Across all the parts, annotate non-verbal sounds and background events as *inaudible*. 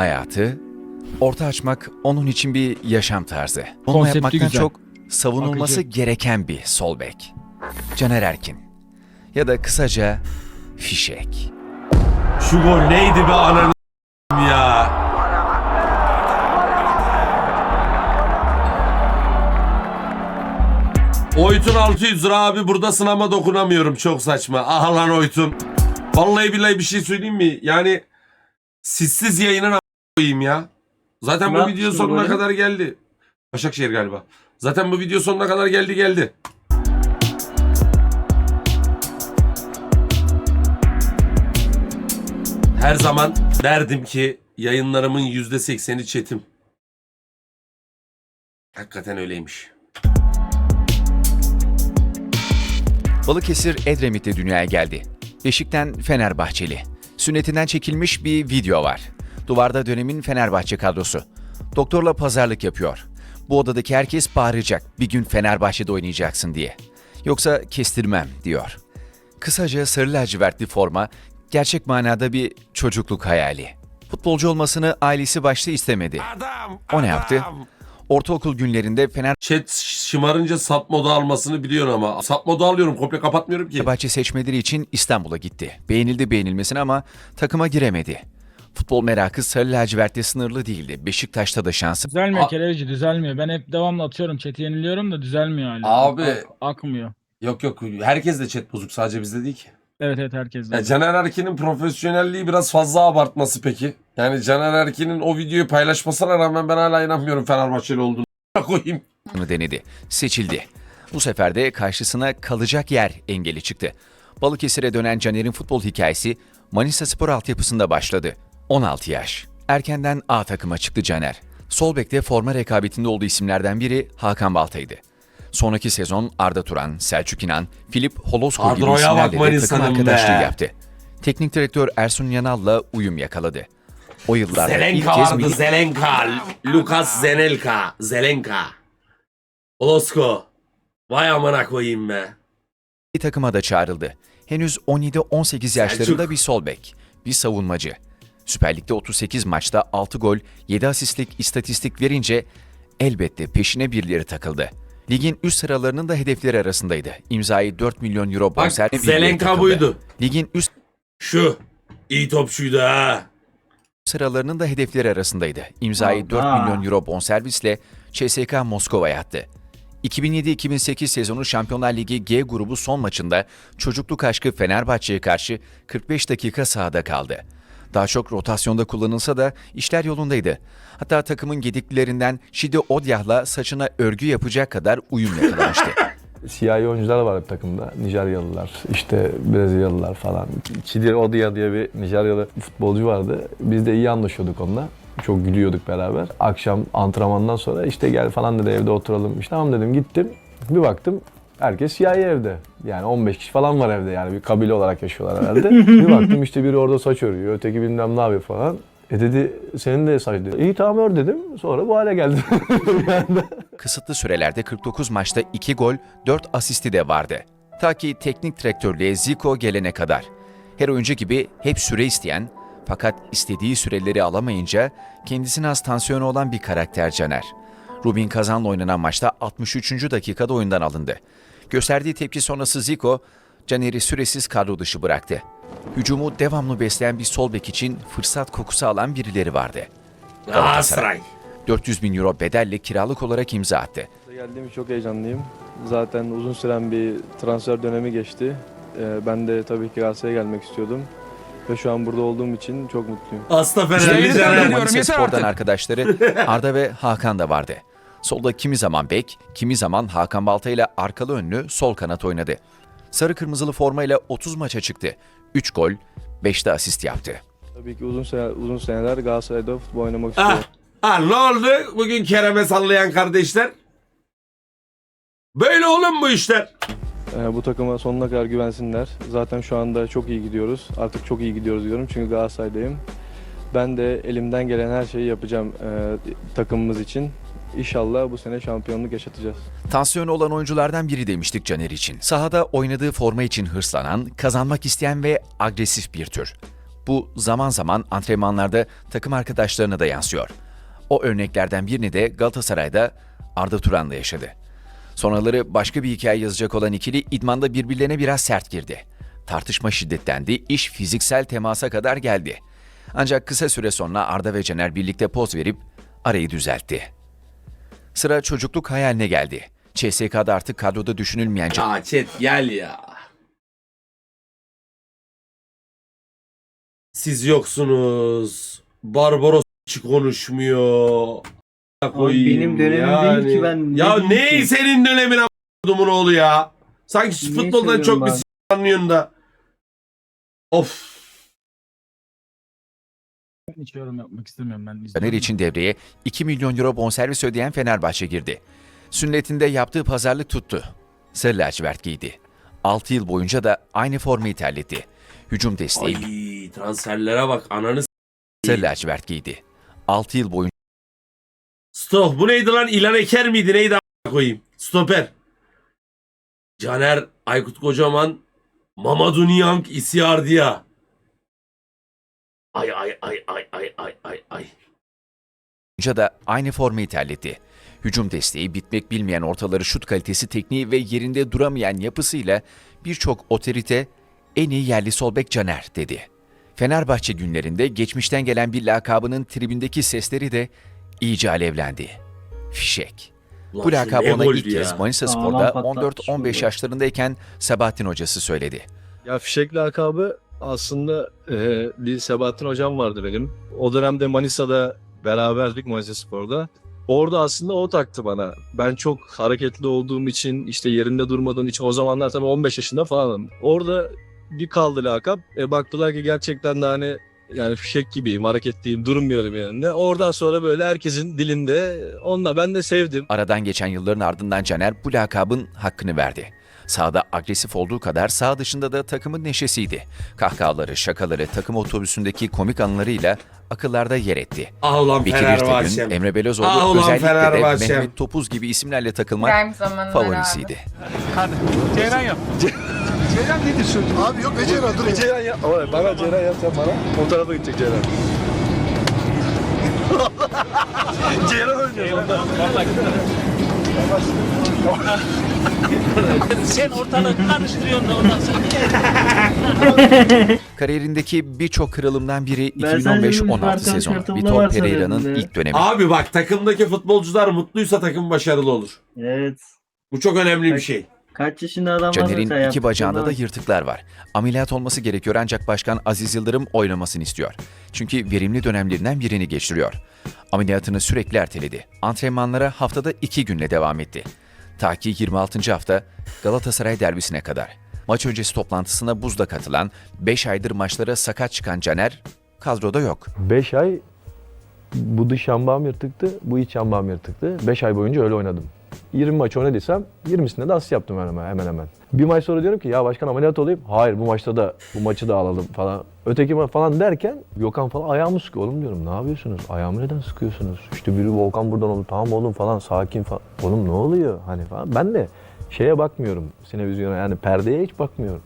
hayatı, orta açmak onun için bir yaşam tarzı. Onu Konsepti yapmaktan güzel. çok savunulması Akıcı. gereken bir sol bek. Caner Erkin. Ya da kısaca fişek. Şu gol neydi be ananı ya. Oytun 600 lira abi burada sınama dokunamıyorum çok saçma. Aha lan Oytun. Vallahi billahi bir şey söyleyeyim mi? Yani sizsiz yayının koyayım ya. Zaten bu Ne video yapmışsın sonuna böyle? kadar geldi. Başakşehir galiba. Zaten bu video sonuna kadar geldi geldi. Her zaman derdim ki yayınlarımın %80'i çetim. Hakikaten öyleymiş. Balıkesir Edremit'te dünyaya geldi. Beşik'ten Fenerbahçeli. Sünnetinden çekilmiş bir video var. Duvarda dönemin Fenerbahçe kadrosu. Doktorla pazarlık yapıyor. Bu odadaki herkes bağıracak bir gün Fenerbahçe'de oynayacaksın diye. Yoksa kestirmem diyor. Kısaca sarı lacivertli forma gerçek manada bir çocukluk hayali. Futbolcu olmasını ailesi başta istemedi. Adam, O ne yaptı? Ortaokul günlerinde Chat şımarınca sap moda almasını biliyorsun ama. Sap moda alıyorum komple kapatmıyorum ki. Fenerbahçe seçmeleri için İstanbul'a gitti. Beğenildi beğenilmesine ama takıma giremedi. Futbol merakı sarı lacivertte sınırlı değildi. Beşiktaş'ta da şansı Düzelmiyor A- Kelerici düzelmiyor. Ben hep devamlı atıyorum chat'i yeniliyorum da düzelmiyor hala. Abi. Ak- akmıyor. Yok yok herkes de chat bozuk sadece bizde değil ki. Evet evet herkes. de. Ya Caner Erkin'in profesyonelliği biraz fazla abartması peki. Yani Caner Erkin'in o videoyu paylaşmasına rağmen ben hala inanmıyorum Fenerbahçeli olduğunu. *laughs* koyayım. denedi. Seçildi. Bu sefer de karşısına kalacak yer engeli çıktı. Balıkesir'e dönen Caner'in futbol hikayesi Manisa Spor altyapısında başladı. 16 yaş. Erkenden A takıma çıktı Caner. Sol bekte forma rekabetinde olduğu isimlerden biri Hakan Balta'ydı. Sonraki sezon Arda Turan, Selçuk İnan, Filip Holosko gibi Kadroya bak isimlerle de takım Manisa'nın arkadaşlığı be. yaptı. Teknik direktör Ersun Yanal'la uyum yakaladı. O yıllarda ilk Zelenka kez vardı milli Zelenka. Lukas Zenelka. Zelenka. Olosko. Vay amına koyayım be. takıma da çağrıldı. Henüz 17-18 yaşlarında bir sol bek, bir savunmacı. Süper Lig'de 38 maçta 6 gol, 7 asistlik istatistik verince elbette peşine birileri takıldı. Ligin üst sıralarının da hedefleri arasındaydı. İmzayı 4 milyon euro Bak bonservi birileri Zelenka takıldı. buydu. Ligin üst Şu. İyi topçuydu ha. sıralarının da hedefleri arasındaydı. İmzayı 4 Aa. milyon euro bonservisle CSK Moskova'ya attı. 2007-2008 sezonu Şampiyonlar Ligi G grubu son maçında çocukluk aşkı Fenerbahçe'ye karşı 45 dakika sahada kaldı. Daha çok rotasyonda kullanılsa da işler yolundaydı. Hatta takımın gediklilerinden Şide Odyah'la saçına örgü yapacak kadar uyum yakalamıştı. *laughs* Siyahi oyuncular vardı takımda. Nijeryalılar, işte Brezilyalılar falan. Chidir Odia diye bir Nijeryalı futbolcu vardı. Biz de iyi anlaşıyorduk onunla. Çok gülüyorduk beraber. Akşam antrenmandan sonra işte gel falan dedi evde oturalım. İşte tamam dedim gittim. Bir baktım herkes siyahi evde. Yani 15 kişi falan var evde yani bir kabile olarak yaşıyorlar herhalde. *laughs* bir baktım işte biri orada saç örüyor, öteki bilmem ne yapıyor falan. E dedi senin de saç dedi. İyi tamam ör dedim. Sonra bu hale anda. *laughs* Kısıtlı sürelerde 49 maçta 2 gol, 4 asisti de vardı. Ta ki teknik direktörlüğe Zico gelene kadar. Her oyuncu gibi hep süre isteyen fakat istediği süreleri alamayınca kendisine az tansiyonu olan bir karakter Caner. Rubin Kazan'la oynanan maçta 63. dakikada oyundan alındı. Gösterdiği tepki sonrası Zico, Caner'i süresiz kadro dışı bıraktı. Hücumu devamlı besleyen bir sol bek için fırsat kokusu alan birileri vardı. Galatasaray. 400 bin euro bedelle kiralık olarak imza attı. Geldiğim çok heyecanlıyım. Zaten uzun süren bir transfer dönemi geçti. Ee, Ben de tabii ki Galatasaray'a gelmek istiyordum. Ve şu an burada olduğum için çok mutluyum. Güzel Fenerli Caner. Manisa yeter Spor'dan artık. arkadaşları Arda ve Hakan da vardı. Solda kimi zaman bek, kimi zaman Hakan Balta ile arkalı önlü sol kanat oynadı. Sarı kırmızılı formayla 30 maça çıktı. 3 gol, 5 de asist yaptı. Tabii ki uzun sene, uzun seneler Galatasaray'da futbol oynamak Ah, istiyorum. ah ne oldu bugün Kerem'e sallayan kardeşler? Böyle oğlum bu işler. Ee, Bu takıma sonuna kadar güvensinler. Zaten şu anda çok iyi gidiyoruz. Artık çok iyi gidiyoruz diyorum çünkü Galatasaray'dayım. Ben de elimden gelen her şeyi yapacağım e, takımımız için. İnşallah bu sene şampiyonluk yaşatacağız. Tansiyonu olan oyunculardan biri demiştik Caner için. Sahada oynadığı forma için hırslanan, kazanmak isteyen ve agresif bir tür. Bu zaman zaman antrenmanlarda takım arkadaşlarına da yansıyor. O örneklerden birini de Galatasaray'da Arda Turan'la yaşadı. Sonraları başka bir hikaye yazacak olan ikili idmanda birbirlerine biraz sert girdi. Tartışma şiddetlendi, iş fiziksel temasa kadar geldi. Ancak kısa süre sonra Arda ve Caner birlikte poz verip arayı düzeltti. Sıra çocukluk hayaline geldi. CSK'da artık kadroda düşünülmeyen Ya chat gel ya. Siz yoksunuz. Barbaros hiç konuşmuyor. Koyayım benim dönemim değil ki, ben ne Ya diyeyim ne ki? senin dönemin a**dumun oğlu ya. Sanki Niye futboldan çok bir abi? s- anlıyorsun da. Of. Ben hiç yorum yapmak istemiyorum ben. Caner için devreye 2 milyon euro bonservis ödeyen Fenerbahçe girdi. Sünnetinde yaptığı pazarlık tuttu. Sarı lacivert giydi. 6 yıl boyunca da aynı formayı terletti. Hücum desteği Ay transferlere bak ananı s- sarı lacivert giydi. 6 yıl boyunca Stop. Bu neydi lan? İlan Eker miydi? Neydi a**a koyayım? Stoper. Caner Aykut Kocaman Mamadou Niang Isiardia. Ay ay ay ay ay ay ay ay. da aynı formayı terletti. Hücum desteği, bitmek bilmeyen ortaları şut kalitesi tekniği ve yerinde duramayan yapısıyla birçok otorite en iyi yerli sol bek Caner dedi. Fenerbahçe günlerinde geçmişten gelen bir lakabının tribündeki sesleri de iyice alevlendi. Fişek. Ulan Bu lakabı ona ilk kez ya. Manisa Sağlam Spor'da patlatmış 14-15 golü. yaşlarındayken Sabahattin hocası söyledi. Ya fişek lakabı aslında e, Sebahattin hocam vardı benim. O dönemde Manisa'da beraberdik Manisa Spor'da. Orada aslında o taktı bana. Ben çok hareketli olduğum için işte yerinde durmadığım için o zamanlar tabii 15 yaşında falanım. Orada bir kaldı lakap. E, baktılar ki gerçekten de hani yani fişek gibiyim, hareketliyim, durmuyorum yanında. Oradan sonra böyle herkesin dilinde onunla ben de sevdim. Aradan geçen yılların ardından Caner bu lakabın hakkını verdi. Sahada agresif olduğu kadar sağ dışında da takımın neşesiydi. Kahkahaları, şakaları, takım otobüsündeki komik anılarıyla akıllarda yer etti. Ah ulan Bekir. İrtegün, Emre Belözoğlu Ah ulan özellikle de. Mehmet Topuz gibi isimlerle takılmak Prime zamanlar favorisiydi. Abi yok Ceyran dur. Ceyran ya. Ama bana Ceyran yap sen bana. O tarafa gidecek Ceyran. *laughs* Ceyran oynuyor. Sen ortalığı karıştırıyorsun da ondan sonra. *laughs* Kariyerindeki birçok kırılımdan biri Ben sadece bir 2015-16 Barkan sezonu. Vitor Pereira'nın ilk dönemi. Abi bak takımdaki futbolcular mutluysa takım başarılı olur. Evet. Bu çok önemli bir şey. Kaç yaşında adam Caner'in mesela iki yaptığı bacağında da yırtıklar var. Ameliyat olması gerekiyor ancak Başkan Aziz Yıldırım oynamasını istiyor. Çünkü verimli dönemlerinden birini geçiriyor. Ameliyatını sürekli erteledi. Antrenmanlara haftada iki günle devam etti. Ta ki 26. hafta Galatasaray derbisine kadar. Maç öncesi toplantısına buzda katılan, 5 aydır maçlara sakat çıkan Caner kadroda yok. 5 ay bu dış yambağım yırtıktı, bu iç yambağım yırtıktı. 5 ay boyunca öyle oynadım. 20 maç oynadıysam 20'sinde de asist yaptım hemen hemen hemen. Bir maç sonra diyorum ki ya başkan ameliyat olayım. Hayır bu maçta da bu maçı da alalım falan. Öteki maç falan derken Gökhan falan ayağımı sıkıyor. Oğlum diyorum ne yapıyorsunuz? Ayağımı neden sıkıyorsunuz? İşte biri Volkan buradan oldu. Tamam oğlum falan sakin falan. Oğlum ne oluyor? Hani falan. Ben de şeye bakmıyorum. Sinevizyona yani perdeye hiç bakmıyorum.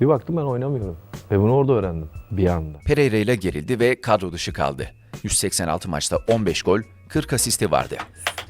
Bir baktım ben oynamıyorum. Ve bunu orada öğrendim bir anda. Pereira ile gerildi ve kadro dışı kaldı. 186 maçta 15 gol, 40 asisti vardı.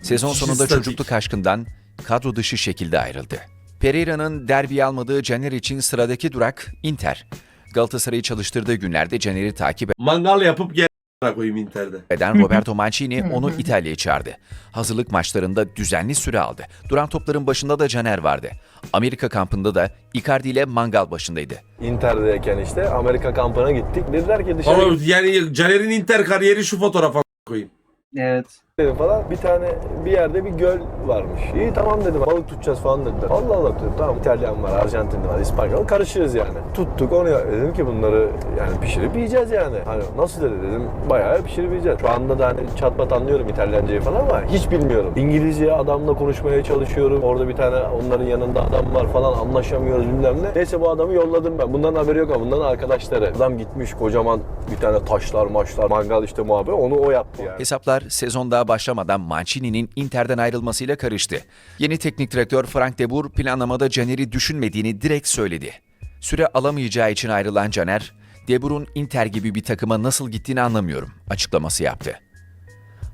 Sezon sonunda çocukluk aşkından kadro dışı şekilde ayrıldı. Pereira'nın derbi almadığı Caner için sıradaki durak Inter. Galatasaray'ı çalıştırdığı günlerde Caner'i takip Mangal yapıp gel a**ına koyayım Inter'de. eden Roberto Mancini *laughs* onu İtalya'ya çağırdı. Hazırlık maçlarında düzenli süre aldı. Duran topların başında da Caner vardı. Amerika kampında da Icardi ile mangal başındaydı. Inter'deyken işte Amerika kampına gittik. Dediler ki dışarı Oğlum yani Caner'in Inter kariyeri şu fotoğrafa koyayım. Evet. Gidelim falan. Bir tane bir yerde bir göl varmış. İyi tamam dedim. Balık tutacağız falan dediler. Allah Allah dedim. Tamam İtalyan var, Arjantinli var, İspanyol. Karışırız yani. Tuttuk onu. ya- Dedim ki bunları yani pişirip yiyeceğiz yani. Hani nasıl dedi dedim. Bayağı pişirip yiyeceğiz. Şu anda da hani çat pat anlıyorum İtalyancayı falan ama hiç bilmiyorum. İngilizce adamla konuşmaya çalışıyorum. Orada bir tane onların yanında adam var falan anlaşamıyoruz bilmem ne. Neyse bu adamı yolladım ben. Bundan haberi yok ama bundan arkadaşları. Adam gitmiş kocaman bir tane taşlar maçlar mangal işte muhabbet onu o yaptı yani. Hesaplar sezon daha başlamadan Mancini'nin Inter'den ayrılmasıyla karıştı. Yeni teknik direktör Frank de Boer planlamada Caner'i düşünmediğini direkt söyledi. Süre alamayacağı için ayrılan Caner, De Boer'un Inter gibi bir takıma nasıl gittiğini anlamıyorum açıklaması yaptı.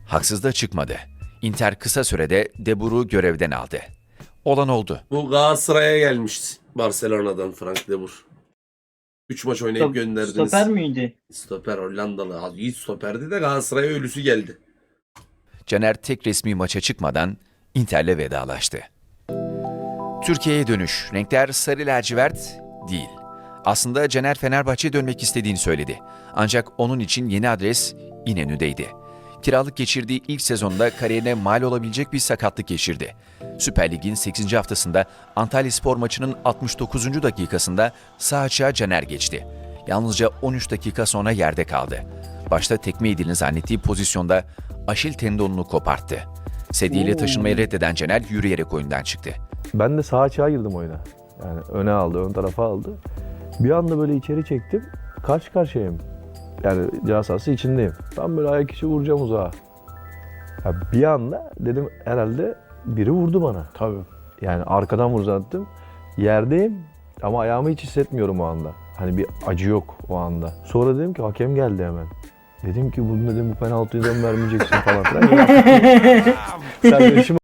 Haksız da çıkmadı. Inter kısa sürede De Boer'u görevden aldı. Olan oldu. Bu Galatasaray'a gelmişti Barcelona'dan Frank de Boer. 3 maç oynayıp Stop- gönderdiniz. Stoper miydi? Stoper Hollandalı. İyi stoperdi de Galatasaray'a ölüsü geldi. Caner tek resmi maça çıkmadan Inter'le vedalaştı. Türkiye'ye dönüş. Renkler sarı lacivert değil. Aslında Caner Fenerbahçe'ye dönmek istediğini söyledi. Ancak onun için yeni adres İnönü'deydi. Kiralık geçirdiği ilk sezonda kariyerine mal olabilecek bir sakatlık geçirdi. Süper Lig'in 8. haftasında Antalya Spor maçının 69. dakikasında sağ açığa Caner geçti. Yalnızca 13 dakika sonra yerde kaldı. Başta tekme yediğini zannettiği pozisyonda Aşil tendonunu koparttı. Sedyeyle taşınmayı reddeden Caner yürüyerek oyundan çıktı. Ben de sağ açığa girdim oyuna. Yani öne aldı, ön tarafa aldı. Bir anda böyle içeri çektim. Karşı karşıyayım. Yani ceza sahası içindeyim. Tam böyle ayak içi vuracağım uzağa. Ya bir anda dedim herhalde biri vurdu bana. Tabii. Yani arkadan vuracaktım. Yerdeyim ama ayağımı hiç hissetmiyorum o anda. Hani bir acı yok o anda. Sonra dedim ki hakem geldi hemen. Dedim ki bunu dedim bu penaltıyı da vermeyeceksin falan filan. *laughs* Sen de *laughs* işim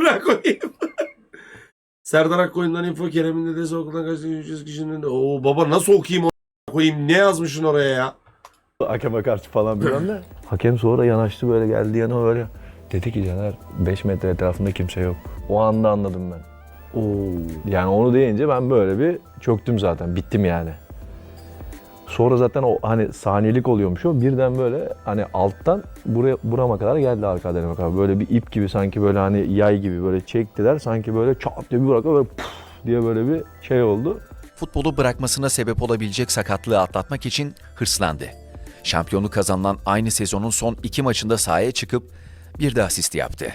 Bırak koyayım. *laughs* Serdar Akkoyun'dan info Kerem'in dedesi okuldan kaçtı 300 kişinin de. Oo baba nasıl okuyayım o koyayım? Ne yazmışsın oraya ya? Hakeme karşı falan bilmem ne. Hakem sonra yanaştı böyle geldi yana böyle. Dedi ki Caner 5 metre etrafında kimse yok. O anda anladım ben. Oo. Yani onu deyince ben böyle bir çöktüm zaten. Bittim yani. Sonra zaten o hani saniyelik oluyormuş o. Birden böyle hani alttan buraya burama kadar geldi arka delime kadar. Böyle bir ip gibi sanki böyle hani yay gibi böyle çektiler. Sanki böyle çat diye bir bırakıyor böyle puf diye böyle bir şey oldu. Futbolu bırakmasına sebep olabilecek sakatlığı atlatmak için hırslandı. Şampiyonluk kazanılan aynı sezonun son iki maçında sahaya çıkıp bir de asist yaptı.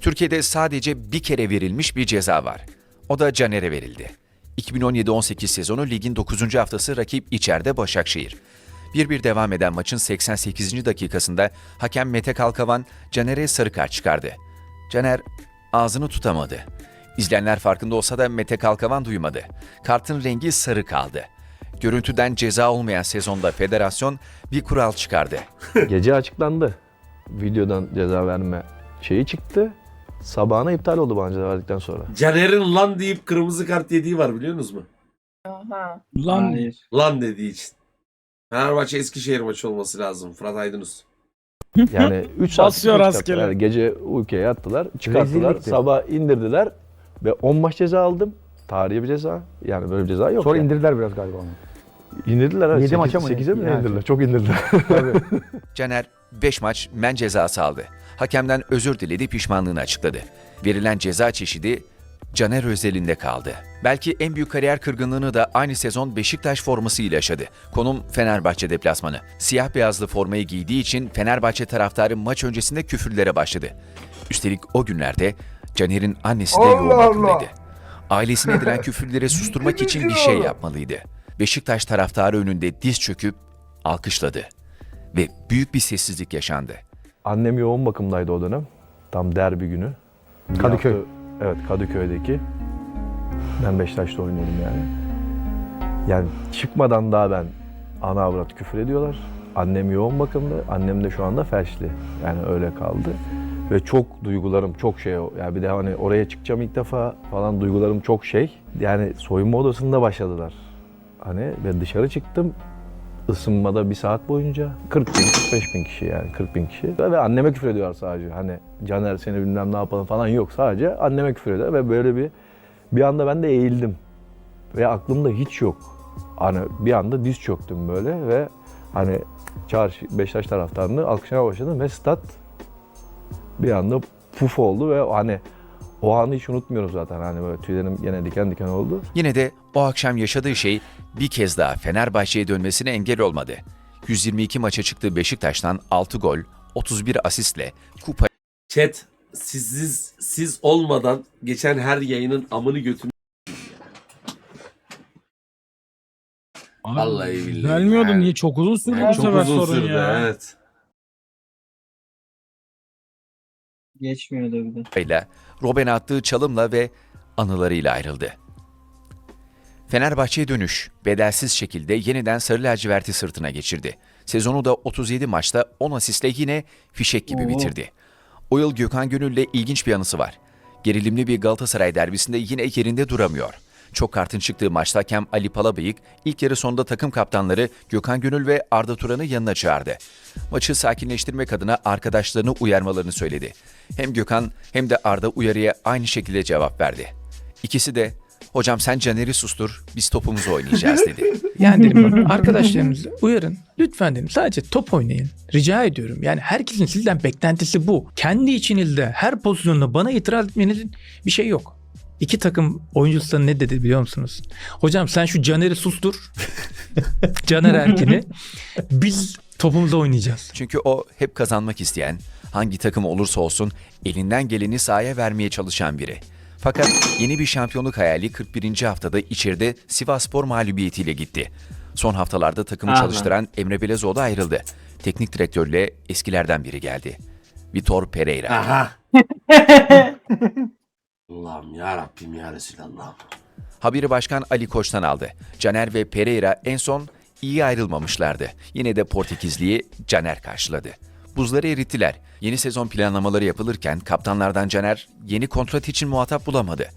Türkiye'de sadece bir kere verilmiş bir ceza var. O da Caner'e verildi. 2017-18 sezonu ligin 9. haftası rakip içeride Başakşehir. 1-1 devam eden maçın 88. dakikasında hakem Mete Kalkavan Caner'e sarı kart çıkardı. Caner ağzını tutamadı. İzleyenler farkında olsa da Mete Kalkavan duymadı. Kartın rengi sarı kaldı. Görüntüden ceza olmayan sezonda federasyon bir kural çıkardı. Gece açıklandı. Videodan ceza verme şeyi çıktı. Sabahına iptal oldu bana ceza verdikten sonra. Caner'in lan deyip kırmızı kart yediği var biliyor musunuz mu? Lan Hayır. Lan dediği için. Fenerbahçe Eskişehir maçı olması lazım. Fırat Aydınus. *laughs* Yani 3 saat Basıyor sonra rastgele. çıkarttılar. Yani gece uykuya yattılar, çıkarttılar. Rezillikti. Sabah indirdiler ve 10 maç ceza aldım. Tarihi bir ceza. Yani böyle bir ceza yok. Sonra yani. indirdiler biraz galiba onu. İndirdiler. Yedi 8, maça mı ne? 8'e mi ne Yani. indirdiler? Çok indirdiler. *laughs* Caner 5 maç men cezası aldı. Hakemden özür diledi pişmanlığını açıkladı. Verilen ceza çeşidi Caner özelinde kaldı. Belki en büyük kariyer kırgınlığını da aynı sezon Beşiktaş forması ile yaşadı. Konum Fenerbahçe deplasmanı. Siyah beyazlı formayı giydiği için Fenerbahçe taraftarı maç öncesinde küfürlere başladı. Üstelik o günlerde Caner'in annesi de yoğun bakımdaydı. Ailesine edilen *laughs* küfürleri susturmak için bir şey yapmalıydı. Beşiktaş taraftarı önünde diz çöküp alkışladı. Ve büyük bir sessizlik yaşandı. Annem yoğun bakımdaydı o dönem. Tam derbi günü. Bir Kadıköy. hafta- evet Kadıköy'deki. Ben Beşiktaş'ta oynuyordum yani. Yani çıkmadan daha ben ana avrat küfür ediyorlar. Annem yoğun bakımda. Annem de şu anda felçli. Yani öyle kaldı. Ve çok duygularım çok şey o. Yani bir de hani oraya çıkacağım ilk defa falan duygularım çok şey. Yani soyunma odasında başladılar. Hani ve dışarı çıktım ısınmada bir saat boyunca 40 bin, 45 bin kişi yani 40 bin kişi. Ve anneme küfür ediyorlar sadece. Hani Caner seni bilmem ne yapalım falan yok. Sadece anneme küfür ediyor ve böyle bir bir anda ben de eğildim. Ve aklımda hiç yok. Hani bir anda diz çöktüm böyle ve hani çarşı Beşiktaş taraftarını alkışlamaya başladım ve stat bir anda puf oldu ve hani o anı hiç unutmuyorum zaten. Hani böyle tüylerim gene diken diken oldu. Yine de o akşam yaşadığı şey bir kez daha Fenerbahçe'ye dönmesine engel olmadı. 122 maça çıktığı Beşiktaş'tan 6 gol, 31 asistle kupa Chat sizsiz siz olmadan geçen her yayının amını götünü Abi, Vallahi billahi Gelmiyordu yani. niye? Çok uzun sürdü bu çok sefer sorun sürdü ya. evet. Geçmiyordu bir de. Robben attığı çalımla ve anılarıyla ayrıldı. Fenerbahçe'ye dönüş bedelsiz şekilde yeniden sarı laciverti sırtına geçirdi. Sezonu da 37 maçta 10 asistle yine fişek gibi Oo. bitirdi. O yıl Gökhan Gönül'le ilginç bir anısı var. Gerilimli bir Galatasaray derbisinde yine yerinde duramıyor. Çok kartın çıktığı maçta hakem Ali Palabıyık ilk yarı sonunda takım kaptanları Gökhan Gönül ve Arda Turan'ı yanına çağırdı. Maçı sakinleştirmek adına arkadaşlarını uyarmalarını söyledi. Hem Gökhan hem de Arda uyarıya aynı şekilde cevap verdi. İkisi de hocam sen Caner'i sustur biz topumuzu oynayacağız dedi. *laughs* Yani dedim bak arkadaşlarımızı uyarın. Lütfen dedim sadece top oynayın. Rica ediyorum. Yani herkesin sizden beklentisi bu. Kendi içinizde her pozisyonda bana itiraz etmenizin bir şey yok. İki takım oyuncusu ne dedi biliyor musunuz? Hocam sen şu Caner'i sustur. *laughs* Caner Erkin'i. Biz topumuza oynayacağız. Çünkü o hep kazanmak isteyen, hangi takım olursa olsun elinden geleni sahaya vermeye çalışan biri. Fakat yeni bir şampiyonluk hayali 41. haftada içeride Sivasspor mağlubiyetiyle gitti. Son haftalarda takımı Aha. çalıştıran Emre Belezoğlu ayrıldı. Teknik direktörle eskilerden biri geldi. Vitor Pereira. Aha. *laughs* Allah'ım ya Rabbim ya Resulallah'ım. Haberi Başkan Ali Koç'tan aldı. Caner ve Pereira en son iyi ayrılmamışlardı. Yine de Portekizli'yi Caner karşıladı. Buzları erittiler. Yeni sezon planlamaları yapılırken kaptanlardan Caner yeni kontrat için muhatap bulamadı.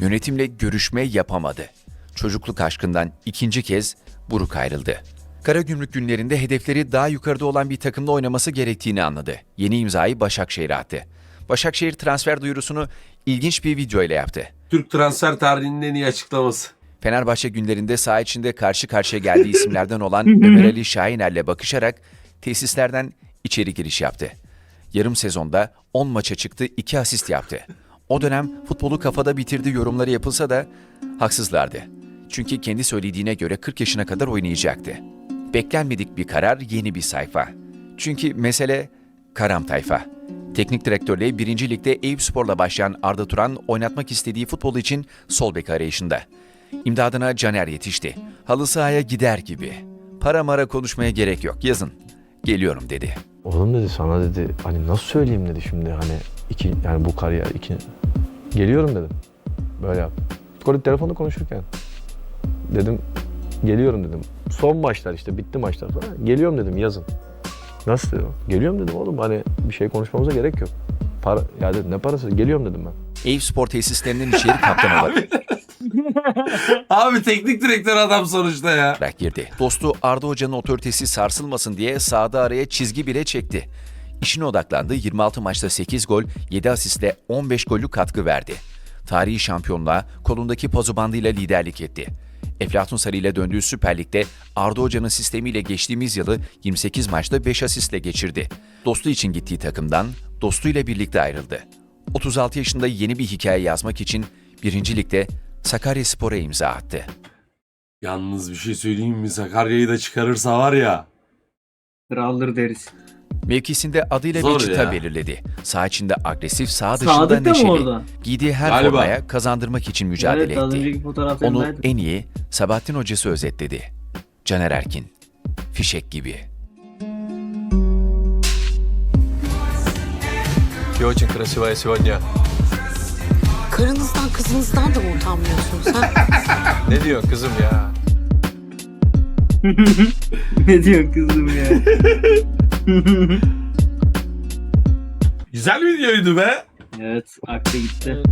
Yönetimle görüşme yapamadı. Çocukluk aşkından ikinci kez buruk ayrıldı. Karagümrük günlerinde hedefleri daha yukarıda olan bir takımda oynaması gerektiğini anladı. Yeni imzayı Başakşehir'e attı. Başakşehir transfer duyurusunu ilginç bir video ile yaptı. Türk transfer tarihinin en iyi açıklaması. Fenerbahçe günlerinde saha içinde karşı karşıya geldiği *laughs* isimlerden olan Ömer Ali Şahiner'le bakışarak tesislerden içeri giriş yaptı. Yarım sezonda 10 maça çıktı, 2 asist yaptı. O dönem futbolu kafada bitirdi yorumları yapılsa da haksızlardı. Çünkü kendi söylediğine göre 40 yaşına kadar oynayacaktı. Beklenmedik bir karar, yeni bir sayfa. Çünkü mesele Karam Tayfa. Teknik direktörle 1. Lig'de Eyüpspor'la başlayan Arda Turan oynatmak istediği futbol için sol bek arayışında. İmdadına Caner yetişti. Halı sahaya gider gibi. Para mara konuşmaya gerek yok yazın. Geliyorum dedi. Oğlum dedi sana dedi hani nasıl söyleyeyim dedi şimdi hani iki yani bu kariyer iki geliyorum dedim. Böyle yap. Kolik telefonda konuşurken dedim geliyorum dedim. Son maçlar işte bitti maçlar falan. Geliyorum dedim yazın. Nasıl dedim. Geliyorum dedim oğlum hani bir şey konuşmamıza gerek yok. Para, ya dedim ne parası geliyorum dedim ben. Eyüpspor tesislerinin içeri kaptan olarak *laughs* Abi teknik direktör adam sonuçta ya. girdi. Dostu Arda Hoca'nın otoritesi sarsılmasın diye sahada araya çizgi bile çekti. İşine odaklandı. 26 maçta 8 gol, 7 asistle 15 gollü katkı verdi. Tarihi şampiyonluğa kolundaki pazu bandıyla liderlik etti. Eflatun Sarı ile döndüğü Süper Lig'de Arda Hoca'nın sistemiyle geçtiğimiz yılı 28 maçta 5 asistle geçirdi. Dostu için gittiği takımdan dostuyla birlikte ayrıldı. 36 yaşında yeni bir hikaye yazmak için 1. Lig'de Sakaryaspor'a imza attı. Yalnız bir şey söyleyeyim mi? Sakarya'yı da çıkarırsa var ya. Kraldır deriz. Mevkisinde adıyla Zor bir çıta ya. belirledi. Sağ içinde agresif, sağ dışında Sadık da mı neşeli. orada? Giydiği her Galiba. formaya kazandırmak için mücadele evet az etti. önceki Onu... en iyi Sabahattin hocası özetledi. Caner Erkin. Fişek gibi. очень красивая сегодня. Karınızdan kızınızdan da mı utanmıyorsunuz ha? Ne diyorsun kızım ya? ne diyorsun kızım ya? *laughs* *laughs* Güzel videoydu be. evet aklı gitti. Evet,